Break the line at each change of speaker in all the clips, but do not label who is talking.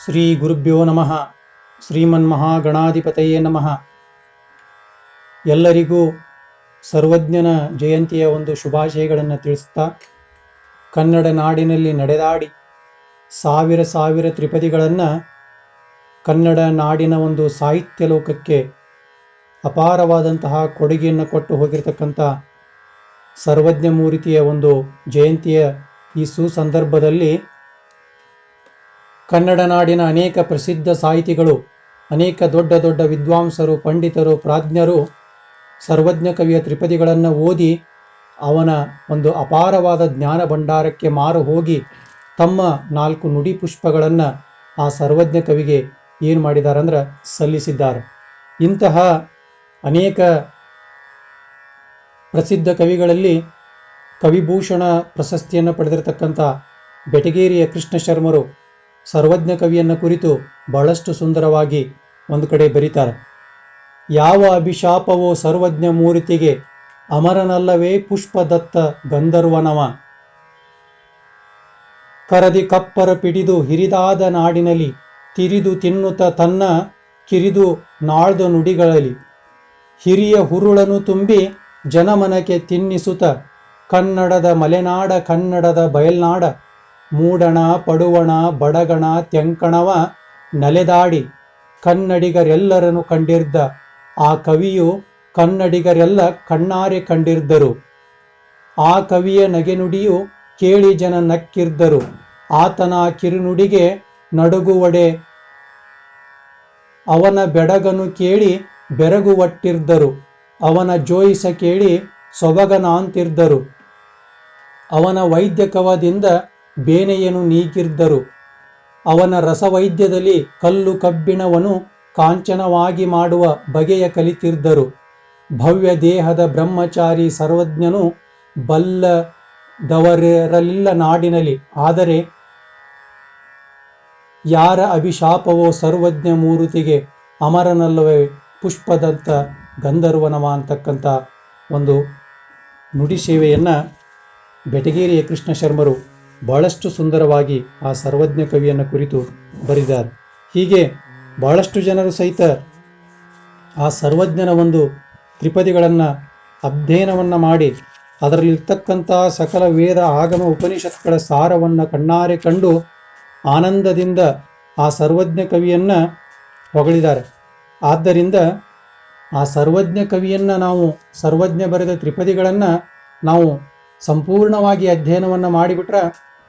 ಶ್ರೀ ಗುರುಭ್ಯೋ ನಮಃ. ಶ್ರೀಮನ್ಮಹಾಗಣಾಧಿಪತಯೇ ನಮಃ. ಎಲ್ಲರಿಗೂ ಸರ್ವಜ್ಞನ ಜಯಂತಿಯ ಒಂದು ಶುಭಾಶಯಗಳನ್ನು ತಿಳಿಸ್ತಾ ಕನ್ನಡ ನಾಡಿನಲ್ಲಿ ನಡೆದಾಡಿ ಸಾವಿರ ಸಾವಿರ ತ್ರಿಪದಿಗಳನ್ನು ಕನ್ನಡ ನಾಡಿನ ಒಂದು ಸಾಹಿತ್ಯ ಲೋಕಕ್ಕೆ ಅಪಾರವಾದಂತಹ ಕೊಡುಗೆಯನ್ನು ಕೊಟ್ಟು ಹೋಗಿರತಕ್ಕಂಥ ಸರ್ವಜ್ಞ ಮೂರ್ತಿಯ ಒಂದು ಜಯಂತಿಯ ಈ ಸುಸಂದರ್ಭದಲ್ಲಿ ಕನ್ನಡ ನಾಡಿನ ಅನೇಕ ಪ್ರಸಿದ್ಧ ಸಾಹಿತಿಗಳು, ಅನೇಕ ದೊಡ್ಡ ದೊಡ್ಡ ವಿದ್ವಾಂಸರು, ಪಂಡಿತರು, ಪ್ರಾಜ್ಞರು, ಸರ್ವಜ್ಞ ಕವಿಯ ತ್ರಿಪದಿಗಳನ್ನು ಓದಿ ಅವನ ಒಂದು ಅಪಾರವಾದ ಜ್ಞಾನ ಭಂಡಾರಕ್ಕೆ ಮಾರು ಹೋಗಿ ತಮ್ಮ ನಾಲ್ಕು ನುಡಿ ಪುಷ್ಪಗಳನ್ನು ಆ ಸರ್ವಜ್ಞ ಕವಿಗೆ ಏನು ಮಾಡಿದ್ದಾರೆ ಅಂದ್ರೆ ಸಲ್ಲಿಸಿದ್ದಾರೆ. ಇಂತಹ ಅನೇಕ ಪ್ರಸಿದ್ಧ ಕವಿಗಳಲ್ಲಿ ಕವಿಭೂಷಣ ಪ್ರಶಸ್ತಿಯನ್ನು ಪಡೆದಿರತಕ್ಕಂಥ ಬೆಟಗೇರಿಯ ಕೃಷ್ಣ ಶರ್ಮರು ಸರ್ವಜ್ಞ ಕವಿಯನ್ನು ಕುರಿತು ಬಹಳಷ್ಟು ಸುಂದರವಾಗಿ ಒಂದು ಕಡೆ ಬರೀತಾರೆ. ಯಾವ ಅಭಿಶಾಪವೋ ಸರ್ವಜ್ಞ ಮೂರ್ತಿಗೆ ಅಮರನಲ್ಲವೇ ಪುಷ್ಪದತ್ತ ಗಂಧರ್ವನವ. ಕರದಿ ಕಪ್ಪರ ಪಿಡಿದು ಹಿರಿದಾದ ನಾಡಿನಲ್ಲಿ ತಿರಿದು ತಿನ್ನುತ್ತ ತನ್ನ ಕಿರಿದು ನಾಳ್ದ ನುಡಿಗಳಲ್ಲಿ. ಹಿರಿಯ ಹುರುಳನು ತುಂಬಿ ಜನಮನಕ್ಕೆ ತಿನ್ನಿಸುತ್ತ ಕನ್ನಡದ ಮಲೆನಾಡ ಕನ್ನಡದ ಬಯಲ್ನಾಡ ಮೂಡಣ, ಪಡುವಣ, ಬಡಗಣ ತೆಂಕಣವ ನಲೆದಾಡಿ ಕನ್ನಡಿಗರೆಲ್ಲರನ್ನು ಕಂಡಿರ್ದ. ಆ ಕವಿಯು ಕನ್ನಡಿಗರೆಲ್ಲ ಕಣ್ಣಾರೆ ಕಂಡಿರ್ದರು. ಆ ಕವಿಯ ನಗೆನುಡಿಯು ಕೇಳಿ ಜನ ನಕ್ಕಿರ್ದರು. ಆತನ ಕಿರುನುಡಿಗೆ ನಡುಗುವಡೆ ಅವನ ಬೆಡಗನು ಕೇಳಿ ಬೆರಗುವಟ್ಟಿರ್ದರು. ಅವನ ಜೋಯಿಸ ಕೇಳಿ ಸೊಬಗನಾಂತಿರ್ದರು. ಅವನ ವೈದ್ಯಕವದಿಂದ ಬೇನೆಯನು ನೀಗಿರ್ದರು. ಅವನ ರಸವೈದ್ಯದಲ್ಲಿ ಕಲ್ಲು ಕಬ್ಬಿಣವನು ಕಾಂಚನವಾಗಿ ಮಾಡುವ ಬಗೆಯ ಕಲಿತಿರ್ದರು ಭವ್ಯ ದೇಹದ ಬ್ರಹ್ಮಚಾರಿ ಸರ್ವಜ್ಞನು ಬಲ್ಲದವರಿರಲಿಲ್ಲ ನಾಡಿನಲ್ಲಿ. ಆದರೆ ಯಾರ ಅಭಿಶಾಪವೋ ಸರ್ವಜ್ಞ ಮೂರುತಿಗೆ ಅಮರನಲ್ಲವೇ ಪುಷ್ಪದಂತ ಗಂಧರ್ವನವ ಅಂತಕ್ಕಂಥ ಒಂದು ನುಡಿ ಸೇವೆಯನ್ನು ಬೆಟಗೇರಿಯ ಕೃಷ್ಣ ಶರ್ಮರು ಬಹಳಷ್ಟು ಸುಂದರವಾಗಿ ಆ ಸರ್ವಜ್ಞ ಕವಿಯನ್ನು ಕುರಿತು ಬರೆದಿದ್ದಾರೆ ಹೀಗೆ ಬಹಳಷ್ಟು ಜನರು ಸಹಿತ ಆ ಸರ್ವಜ್ಞನ ಒಂದು ತ್ರಿಪದಿಗಳನ್ನು ಅಧ್ಯಯನವನ್ನು ಮಾಡಿ ಅದರಲ್ಲಿರ್ತಕ್ಕಂಥ ಸಕಲ ವೇದ ಆಗಮ ಉಪನಿಷತ್ಗಳ ಸಾರವನ್ನು ಕಣ್ಣಾರೆ ಕಂಡು ಆನಂದದಿಂದ ಆ ಸರ್ವಜ್ಞ ಕವಿಯನ್ನು ಹೊಗಳಿದ್ದಾರೆ ಆದ್ದರಿಂದ ಆ ಸರ್ವಜ್ಞ ಕವಿಯನ್ನು ನಾವು ಸರ್ವಜ್ಞ ಬರೆದ ತ್ರಿಪದಿಗಳನ್ನು ನಾವು ಸಂಪೂರ್ಣವಾಗಿ ಅಧ್ಯಯನವನ್ನು ಮಾಡಿಬಿಟ್ರೆ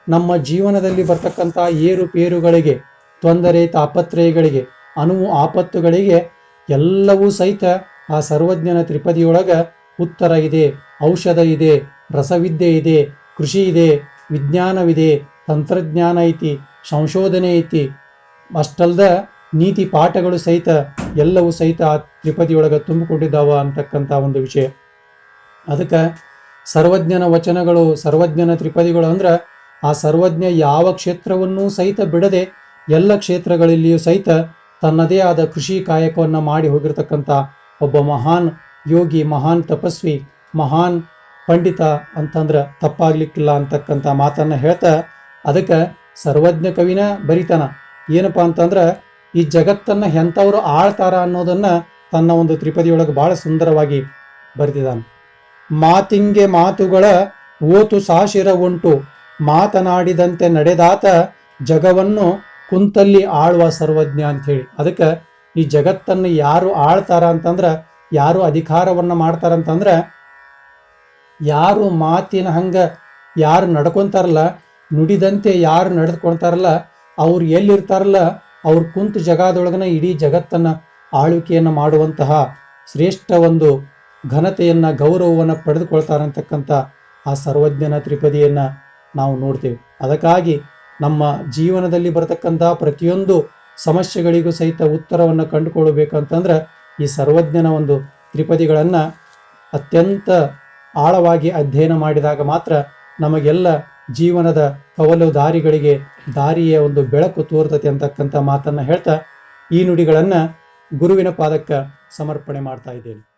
ನಮ್ಮ ಜೀವನದಲ್ಲಿ ಬರ್ತಕ್ಕಂಥ ಏರುಪೇರುಗಳಿಗೆ ತೊಂದರೆ, ತಾಪತ್ರಯಗಳಿಗೆ ಅನುವು ಆಪತ್ತುಗಳಿಗೆ ಎಲ್ಲವೂ ಸಹಿತ ಆ ಸರ್ವಜ್ಞನ ತ್ರಿಪದಿಯೊಳಗೆ ಉತ್ತರ ಇದೆ, ಔಷಧ ಇದೆ, ರಸವಿದ್ಯೆ ಇದೆ, ಕೃಷಿ ಇದೆ, ವಿಜ್ಞಾನವಿದೆ, ತಂತ್ರಜ್ಞಾನ ಐತಿ, ಸಂಶೋಧನೆ ಐತಿ. ಅಷ್ಟಲ್ದ ನೀತಿ ಪಾಠಗಳು ಸಹಿತ ಎಲ್ಲವೂ ಸಹಿತ ಆ ತ್ರಿಪದಿಯೊಳಗೆ ತುಂಬಿಕೊಂಡಿದ್ದಾವ ಅಂತಕ್ಕಂಥ ಒಂದು ವಿಷಯ. ಅದಕ್ಕೆ ಸರ್ವಜ್ಞನ ವಚನಗಳು, ಸರ್ವಜ್ಞನ ತ್ರಿಪದಿಗಳು ಅಂದ್ರೆ ಆ ಸರ್ವಜ್ಞ ಯಾವ ಕ್ಷೇತ್ರವನ್ನೂ ಸಹಿತ ಬಿಡದೆ ಎಲ್ಲ ಕ್ಷೇತ್ರಗಳಲ್ಲಿಯೂ ಸಹಿತ ತನ್ನದೇ ಆದ ಕೃಷಿ ಕಾಯಕವನ್ನು ಮಾಡಿ ಹೋಗಿರತಕ್ಕಂಥ ಒಬ್ಬ ಮಹಾನ್ ಯೋಗಿ, ಮಹಾನ್ ತಪಸ್ವಿ, ಮಹಾನ್ ಪಂಡಿತ ಅಂತಂದ್ರೆ ತಪ್ಪಾಗ್ಲಿಕ್ಕಿಲ್ಲ ಅಂತಕ್ಕಂಥ ಮಾತನ್ನು ಹೇಳ್ತಾ ಅದಕ್ಕೆ ಸರ್ವಜ್ಞ ಕವಿನ ಬರಿತಾನ. ಏನಪ್ಪ ಅಂತಂದ್ರೆ ಈ ಜಗತ್ತನ್ನು ಎಂಥವ್ರು ಆಳ್ತಾರ ಅನ್ನೋದನ್ನ ತನ್ನ ಒಂದು ತ್ರಿಪದಿಯೊಳಗೆ ಬಹಳ ಸುಂದರವಾಗಿ ಬರೆದಿದ್ದಾನೆ ಮಾತಿಂಗೆ ಮಾತುಗಳ ಓತು ಸಾಶಿರ ಉಂಟು. ಮಾತನಾಡಿದಂತೆ ನಡೆದಾತ ಜಗವನ್ನು ಕುಂತಲ್ಲಿ ಆಳುವ ಸರ್ವಜ್ಞ ಅಂಥೇಳಿ. ಅದಕ್ಕೆ ಈ ಜಗತ್ತನ್ನು ಯಾರು ಆಳ್ತಾರ ಅಂತಂದ್ರೆ, ಯಾರು ಅಧಿಕಾರವನ್ನು ಮಾಡ್ತಾರಂತಂದ್ರೆ ಯಾರು ಮಾತಿನ ಹಂಗ ಯಾರು ನಡ್ಕೊಂತಾರಲ್ಲ, ನುಡಿದಂತೆ ಯಾರು ನಡೆದುಕೊಳ್ತಾರಲ್ಲ ಅವ್ರು ಎಲ್ಲಿರ್ತಾರಲ್ಲ, ಅವ್ರು ಕುಂತು ಜಗದೊಳಗನ ಇಡೀ ಜಗತ್ತನ್ನ ಆಳ್ವಿಕೆಯನ್ನು ಮಾಡುವಂತಹ ಶ್ರೇಷ್ಠ ಒಂದು ಘನತೆಯನ್ನು, ಗೌರವವನ್ನು ಪಡೆದುಕೊಳ್ತಾರಂತಕ್ಕಂಥ ಆ ಸರ್ವಜ್ಞನ ತ್ರಿಪದಿಯನ್ನ ನಾವು ನೋಡ್ತೇವೆ. ಅದಕ್ಕಾಗಿ ನಮ್ಮ ಜೀವನದಲ್ಲಿ ಬರತಕ್ಕಂಥ ಪ್ರತಿಯೊಂದು ಸಮಸ್ಯೆಗಳಿಗೂ ಸಹಿತ ಉತ್ತರವನ್ನು ಕಂಡುಕೊಳ್ಳಬೇಕಂತಂದ್ರೆ ಈ ಸರ್ವಜ್ಞನ ಒಂದು ತ್ರಿಪದಿಗಳನ್ನು ಅತ್ಯಂತ ಆಳವಾಗಿ ಅಧ್ಯಯನ ಮಾಡಿದಾಗ ಮಾತ್ರ ನಮಗೆಲ್ಲ ಜೀವನದ ಕವಲು ದಾರಿಗಳಿಗೆ ದಾರಿಯ ಒಂದು ಬೆಳಕು ತೋರ್ತತೆ ಅಂತಕ್ಕಂಥ ಮಾತನ್ನು ಹೇಳ್ತಾ ಈ ನುಡಿಗಳನ್ನು ಗುರುವಿನ ಪಾದಕ್ಕೆ ಸಮರ್ಪಣೆ ಮಾಡ್ತಾ ಇದ್ದೇನೆ.